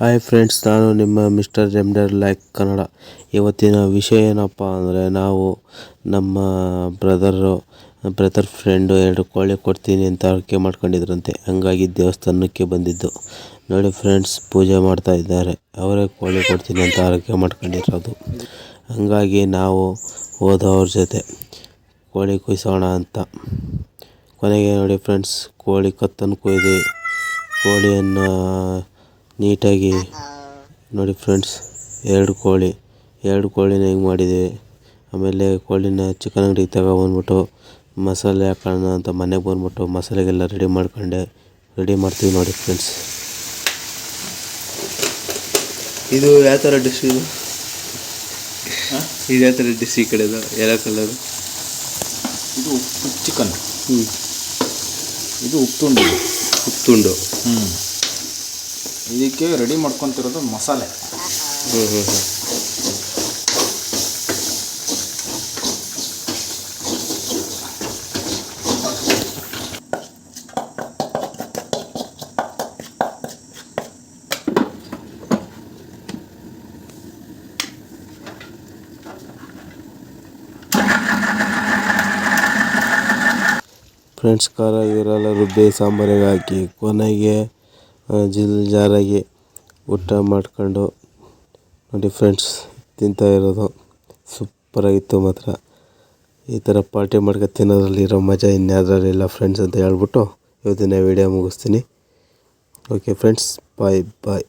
Hi friends ನಾನು ನಿಮ್ಮ mister ಜಮ್ಡರ್ like Kannada ಇವತ್ತಿನ ವಿಷಯ ಏನಪ್ಪ ಅಂದರೆ ನಾವು ನಮ್ಮ ಬ್ರದರು ಬ್ರದರ್ ಫ್ರೆಂಡು ಎರಡು ಕೋಳಿ ಕೊಡ್ತೀನಿ ಅಂತ ಅರ್ಕೆ ಮಾಡ್ಕೊಂಡಿದ್ರಂತೆ. ಹಂಗಾಗಿ ದೇವಸ್ಥಾನಕ್ಕೆ ಬಂದಿದ್ದು. ನೋಡಿ ಫ್ರೆಂಡ್ಸ್ ಪೂಜೆ ಮಾಡ್ತಾ ಇದ್ದಾರೆ. ಅವರೇ ಕೋಳಿ ಕೊಡ್ತೀನಿ ಅಂತ ಆರೈಕೆ ಮಾಡ್ಕೊಂಡಿರೋದು. ಹಂಗಾಗಿ ನಾವು ಹೋದವ್ರ ಜೊತೆ ಕೋಳಿ ಕುಯ್ಸೋಣ ಅಂತ. ಕೊನೆಗೆ ನೋಡಿ ಫ್ರೆಂಡ್ಸ್ ಕೋಳಿ ಕತ್ತನ್ನು ಕೊಯ್ದು ಕೋಳಿಯನ್ನು ನೀಟಾಗಿ ನೋಡಿ ಫ್ರೆಂಡ್ಸ್ ಎರಡು ಕೋಳಿ ಎರಡು ಕೋಳಿನ ಹಿಂಗೆ ಮಾಡಿದ್ದೀವಿ. ಆಮೇಲೆ ಕೋಳಿನ ಚಿಕನ್ ಅಂಗಡಿಗೆ ತಗೊಬಂದ್ಬಿಟ್ಟು ಮಸಾಲೆ ಹಾಕೋಣ ಅಂತ ಮನೆಗೆ ಬಂದ್ಬಿಟ್ಟು ಮಸಾಲೆಗೆಲ್ಲ ರೆಡಿ ಮಾಡ್ಕೊಂಡೆ. ರೆಡಿ ಮಾಡ್ತೀವಿ ನೋಡಿ ಫ್ರೆಂಡ್ಸ್. ಇದು ಯಾವ ಥರ ಡಿಶ್ ಇದು? ಇದು ಯಾವ ಥರ ಡಿಶ್ ಈ ಕಡೆದು ಎಲ್ಲ ಕಲರು ಇದು ಉಪ್ಪು ಚಿಕನ್. ಹ್ಞೂ ಇದು ಉಪ್ಪುಂಡು ಉಪ್ಪುಂಡು ಹ್ಞೂ ಇದಕ್ಕೆ ರೆಡಿ ಮಾಡ್ಕೊತಿರೋದು ಮಸಾಲೆ. ಫ್ರೆಂಡ್ಸ್ ಖಾರ ಇವರೆಲ್ಲ ರುಬ್ಬಿ ಸಾಂಬಾರಿಗೆ ಹಾಕಿ ಕೊನೆಗೆ ಜಾರಾಗಿ ಊಟ ಮಾಡ್ಕೊಂಡು ನೋಡಿ ಫ್ರೆಂಡ್ಸ್ ತಿಂತಾ ಇರೋದು. ಸೂಪರಾಗಿತ್ತು ಮಾತ್ರ. ಈ ಥರ ಪಾರ್ಟಿ ಮಾಡ್ಕೊಂಡು ತಿನ್ನೋದ್ರಲ್ಲಿ ಇರೋ ಮಜಾ ಇನ್ಯಾವುದ್ರಲ್ಲಿಲ್ಲ ಫ್ರೆಂಡ್ಸ್ ಅಂತ ಹೇಳ್ಬಿಟ್ಟು ಇವತ್ತಿನ ವಿಡಿಯೋ ಮುಗಿಸ್ತೀನಿ. ಓಕೆ ಫ್ರೆಂಡ್ಸ್ ಬಾಯ್ ಬಾಯ್